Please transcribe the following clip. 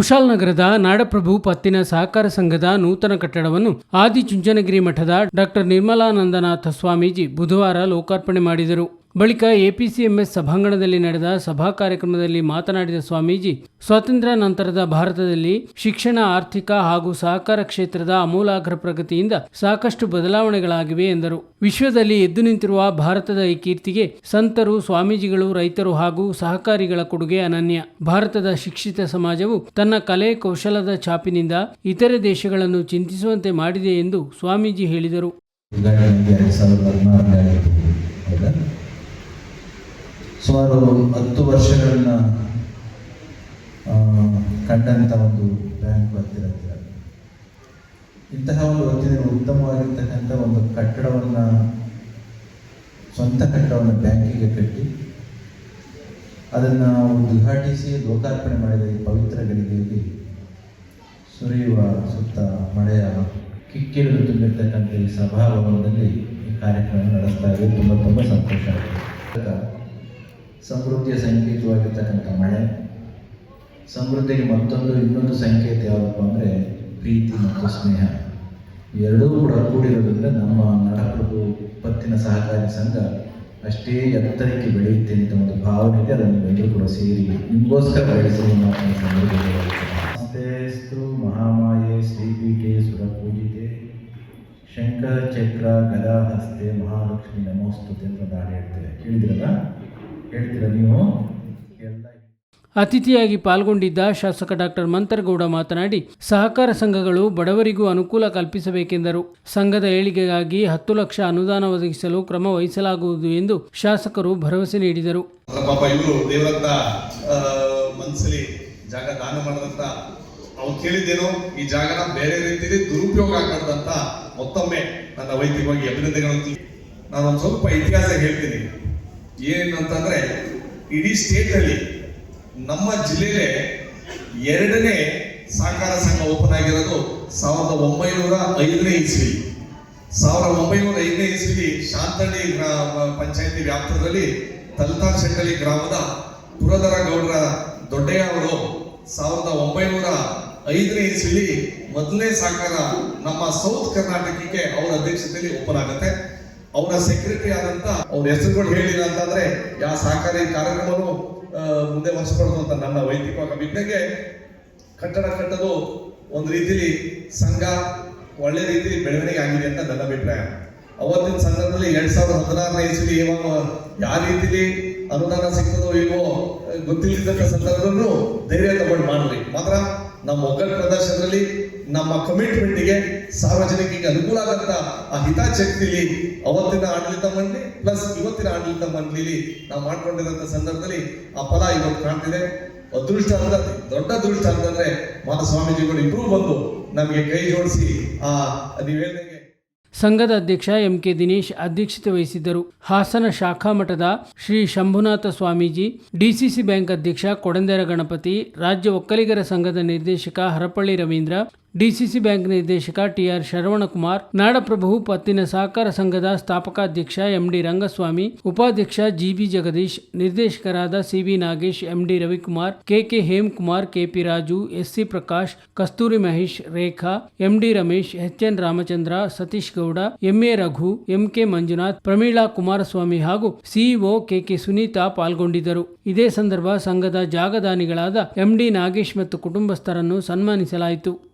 ಕುಶಾಲನಗರದ ನಾಡಪ್ರಭು ಪತ್ತಿನ ಸಹಕಾರ ಸಂಘದ ನೂತನ ಕಟ್ಟಡವನ್ನು ಆದಿಚುಂಚನಗಿರಿ ಮಠದ ಡಾಕ್ಟರ್ ನಿರ್ಮಲಾನಂದನಾಥ ಸ್ವಾಮೀಜಿ ಬುಧವಾರ ಲೋಕಾರ್ಪಣೆ ಮಾಡಿದರು. ಬಳಿಕ ಎಪಿಸಿಎಂಎಸ್ ಸಭಾಂಗಣದಲ್ಲಿ ನಡೆದ ಸಭಾ ಕಾರ್ಯಕ್ರಮದಲ್ಲಿ ಮಾತನಾಡಿದ ಸ್ವಾಮೀಜಿ, ಸ್ವಾತಂತ್ರ್ಯ ನಂತರದ ಭಾರತದಲ್ಲಿ ಶಿಕ್ಷಣ, ಆರ್ಥಿಕ ಹಾಗೂ ಸಹಕಾರ ಕ್ಷೇತ್ರದ ಅಮೂಲಾಗ್ರ ಪ್ರಗತಿಯಿಂದ ಸಾಕಷ್ಟು ಬದಲಾವಣೆಗಳಾಗಿವೆ ಎಂದರು. ವಿಶ್ವದಲ್ಲಿ ಎದ್ದು ನಿಂತಿರುವ ಭಾರತದ ಈ ಕೀರ್ತಿಗೆ ಸಂತರು, ಸ್ವಾಮೀಜಿಗಳು, ರೈತರು ಹಾಗೂ ಸಹಕಾರಿಗಳ ಕೊಡುಗೆ ಅನನ್ಯ. ಭಾರತದ ಶಿಕ್ಷಿತ ಸಮಾಜವು ತನ್ನ ಕಲೆ ಕೌಶಲದ ಛಾಪಿನಿಂದ ಇತರೆ ದೇಶಗಳನ್ನು ಚಿಂತಿಸುವಂತೆ ಮಾಡಿದೆ ಎಂದು ಸ್ವಾಮೀಜಿ ಹೇಳಿದರು ಉದ್ಘಾಟನೆಗೆ ಎರಡು ಸಾವಿರದ ಹದಿನಾರನೇ ಆಗಿರ್ಬೋದು ಹೌದಾ ಸುಮಾರು ಹತ್ತು ವರ್ಷಗಳನ್ನ ಆ, ಕಂಡಂಥ ಒಂದು ಬ್ಯಾಂಕ್ ಹತ್ತಿರ ಇಂತಹ ಒಂದು ಹೊತ್ತಿನ ಉತ್ತಮವಾಗಿರ್ತಕ್ಕಂಥ ಒಂದು ಕಟ್ಟಡವನ್ನು ಸ್ವಂತ ಕಟ್ಟಡವನ್ನು ಬ್ಯಾಂಕಿಗೆ ಕಟ್ಟಿ ಅದನ್ನು ಉದ್ಘಾಟಿಸಿ ಲೋಕಾರ್ಪಣೆ ಮಾಡಿದ ಈ ಪವಿತ್ರ ಗಳಿಗೆಯಲ್ಲಿ ಸುರಿಯುವ ಸುತ್ತ ಮಳೆಯ ಕಿಕ್ಕಿರಿದು ತುಂಬಿರ್ತಕ್ಕಂಥ ಈ ಸಭಾಭವನದಲ್ಲಿ ಈ ಕಾರ್ಯಕ್ರಮ ನಡೆಸ್ತಾ ಇದೆ ತುಂಬ ತುಂಬ ಸಂತೋಷ ಆಗಿದೆ ಸಮೃದ್ಧಿಯ ಸಂಕೇತವಾಗಿರ್ತಕ್ಕಂಥ ಮಳೆ, ಸಮೃದ್ಧಿಗೆ ಮತ್ತೊಂದು ಇನ್ನೊಂದು ಸಂಕೇತ ಯಾವುದಪ್ಪ ಅಂದರೆ ಪ್ರೀತಿ ಮತ್ತು ಸ್ನೇಹ. ಎರಡೂ ಕೂಡ ಕೂಡಿರೋದ್ರಿಂದ ನಮ್ಮ ನಡಪ್ರಭು ಪತ್ತಿನ ಸಹಕಾರಿ ಸಂಘ ಅಷ್ಟೇ ಎತ್ತರಕ್ಕೆ ಬೆಳೆಯುತ್ತೆ ಅಂತ ಒಂದು ಭಾವನೆಗೆ ಅದನ್ನು ಎಲ್ಲರೂ ಕೂಡ ಸೇರಿ ನಿಮಗೋಸ್ಕರ ಬೆಳೆಸಿ ನಿಮ್ಮ ಮಾತನ್ನು ಸಂದರ್ಭದಲ್ಲಿ ಹೇಳ್ತೇನೆ. ನಮಸ್ತೆಸ್ತು ಮಹಾಮಾಯೆ, ಶ್ರೀಪೀಠೆ ಸುರಪೂಜಿತೆ ಶಂಕರ ಚಕ್ರ, ಗದಾ, ಹಸ್ತೆ, ಮಹಾಲಕ್ಷ್ಮಿ ನಮೋಸ್ತುತೆ ಅಂತ ಹೇಳ್ತೇವೆ. ಕೇಳಿದ್ರಲ್ಲ? ಹೇಳ್ತೀರಾ ನೀವು? ಅತಿಥಿಯಾಗಿ ಪಾಲ್ಗೊಂಡಿದ್ದ ಶಾಸಕ ಡಾಕ್ಟರ್ ಮಂತರಗೌಡ ಮಾತನಾಡಿ ಸಹಕಾರ ಸಂಘಗಳು ಬಡವರಿಗೂ ಅನುಕೂಲ ಕಲ್ಪಿಸಬೇಕೆಂದರು. ಸಂಘದ ಏಳಿಗೆಗಾಗಿ ಹತ್ತು ಲಕ್ಷ ಅನುದಾನ ಒದಗಿಸಲು ಕ್ರಮ ವಹಿಸಲಾಗುವುದು ಎಂದು ಶಾಸಕರು ಭರವಸೆ ನೀಡಿದರು. ಜಾಗ ದಾನ ಮಾಡದಂತ ಅವ್ರು ಕೇಳಿದ್ದೇನೋ ಈ ಜಾಗನ ಬೇರೆ ರೀತಿಯಲ್ಲಿ ದುರುಪಯೋಗ ಆಗಬಾರ್ದಂತ ಮತ್ತೊಮ್ಮೆ ನನ್ನ ವೈದ್ಯವಾಗಿ ಅಭಿನಂದನೆಗಳು ನಾನು ಒಂದು ಸ್ವಲ್ಪ ಇತಿಹಾಸ ಹೇಳ್ತೀನಿ. ಏನಂತಂದ್ರೆ ಇಡೀ ಸ್ಟೇಟ್ ಅಲ್ಲಿ ನಮ್ಮ ಜಿಲ್ಲೆಗೆ ಎರಡನೇ ಸಹಕಾರ ಸಂಘ ಓಪನ್ ಆಗಿರೋದು ಸಾವಿರದ ಒಂಬೈನೂರ ಐದನೇ ಇಸ್ವಿ. ಸಾವಿರದ ಒಂಬೈನೂರ ಐದನೇ ಇಸ್ವಿಲಿ ಶಾಂತಳ್ಳಿ ಗ್ರಾಮ ಪಂಚಾಯತಿ ವ್ಯಾಪ್ತದಲ್ಲಿ ತಲ್ತಾರ್ ಶೆಟ್ಟಳ್ಳಿ ಗ್ರಾಮದ ಪುರದರ ಗೌಡರ ದೊಡ್ಡಯ್ಯ ಅವರು ಸಾವಿರದ ಒಂಬೈನೂರ ಐದನೇ ಇಸ್ವಿಲಿ ಮೊದಲನೇ ಸಹಕಾರ ನಮ್ಮ ಸೌತ್ ಕರ್ನಾಟಕಕ್ಕೆ ಅವರ ಅಧ್ಯಕ್ಷತೆಯಲ್ಲಿ ಓಪನ್ ಆಗುತ್ತೆ. ಅವರ ಸೆಕ್ರೆಟರಿ ಆದಂತ ಅವ್ರ ಹೆಸರುಗಳು ಹೇಳಿಲ್ಲ ಅಂತಂದ್ರೆ ಯಾವ ಸಹಕಾರಿ ಕಾರ್ಯಕ್ರಮನು ಮುಂದೆ ವರ್ಷಪಡೋದು ಅಂತ ನನ್ನ ವೈಯಕ್ತಿಕವಾಗಿ ಅಭಿಪ್ರಾಯಕ್ಕೆ ಕಟ್ಟಡ ಕಟ್ಟೋದು ಒಂದು ರೀತಿಲಿ ಸಂಘ ಒಳ್ಳೆ ರೀತಿಲಿ ಬೆಳವಣಿಗೆ ಆಗಿದೆ ಅಂತ ನನ್ನ ಅಭಿಪ್ರಾಯ. ಅವತ್ತಿನ ಸಂದರ್ಭದಲ್ಲಿ ಎರಡ್ ಸಾವಿರದ ಹದಿನಾರನೇ ಇಸ್ವಿ ಇವಾಗ ಯಾವ ರೀತಿಲಿ ಅನುದಾನ ಸಿಗ್ತದೋ ಇವೋ ಗೊತ್ತಿಲ್ಲದಂತ ಸಂದರ್ಭದಲ್ಲೂ ಧೈರ್ಯ ತಗೊಂಡು ಮಾಡ್ರಿ. ಮಾತ್ರ ನಮ್ಮ ಒಗ್ಗಟ್ಟು ಪ್ರದರ್ಶನದಲ್ಲಿ ನಮ್ಮ ಕಮಿಟ್ಮೆಂಟ್ಗೆ ಸಾರ್ವಜನಿಕರಿಗೆ ಅನುಕೂಲ ಆಗಂತ ಆ ಹಿತಾಚಕ್ತಿಲಿ ಅವತ್ತಿನ ಆಡಳಿತ ಮಂಡಳಿ ಪ್ಲಸ್ ಇವತ್ತಿನ ಆಡಳಿತ ಮಂಡಳಿಲಿ ನಾವು ಮಾಡ್ಕೊಂಡಿರೋಂಥ ಸಂದರ್ಭದಲ್ಲಿ ಆ ಫಲ ಇವತ್ತು ಕಾಣ್ತಿದೆ. ಅದೃಷ್ಟ ಅಂತ ದೊಡ್ಡ ಅದೃಷ್ಟ ಅಂತಂದ್ರೆ ಮಾತ ಸ್ವಾಮೀಜಿಗಳು ಇಬ್ಬರೂ ಬಂದು ನಮಗೆ ಕೈ ಜೋಡಿಸಿ ಆ ನೀವು ಹೇಳ್ದಂಗೆ ಸಂಘದ ಅಧ್ಯಕ್ಷ ಎಂ ಕೆ ದಿನೇಶ್ ಅಧ್ಯಕ್ಷತೆ ವಹಿಸಿದ್ದರು. ಹಾಸನ ಶಾಖಾ ಮಠದ ಶ್ರೀ ಶಂಭುನಾಥ ಸ್ವಾಮೀಜಿ, ಡಿಸಿಸಿ ಬ್ಯಾಂಕ್ ಅಧ್ಯಕ್ಷ ಕೊಡಂದೇರ ಗಣಪತಿ, ರಾಜ್ಯ ಒಕ್ಕಲಿಗರ ಸಂಘದ ನಿರ್ದೇಶಕ ಹರಪಳ್ಳಿ ರವೀಂದ್ರ ಡಿಸಿಸಿ ಬ್ಯಾಂಕ್ ನಿರ್ದೇಶಕ ಟಿಆರ್ ಶರವಣಕುಮಾರ್, ನಾಡಪ್ರಭು ಪತ್ತಿನ ಸಹಕಾರ ಸಂಘದ ಸ್ಥಾಪಕಾಧ್ಯಕ್ಷ ಎಂಡಿ ರಂಗಸ್ವಾಮಿ, ಉಪಾಧ್ಯಕ್ಷ ಜಿಬಿ ಜಗದೀಶ್, ನಿರ್ದೇಶಕರಾದ CV Nagesh, MD Ravikumar, KK Hemakumar, KP Raju, SC Prakash, Kasturi Mahesh, Rekha, MD Ramesh, HN Ramachandra, Satish Gowda, MA Raghu, MK Manjunath, Pramila Kumaraswamy ಹಾಗೂ ಸಿಇಒ ಕೆಕೆ ಸುನೀತಾ ಪಾಲ್ಗೊಂಡಿದ್ದರು. ಇದೇ ಸಂದರ್ಭ ಸಂಘದ ಜಾಗದಾನಿಗಳಾದ ಎಂಡಿ ನಾಗೇಶ್ ಮತ್ತು ಕುಟುಂಬಸ್ಥರನ್ನು ಸನ್ಮಾನಿಸಲಾಯಿತು.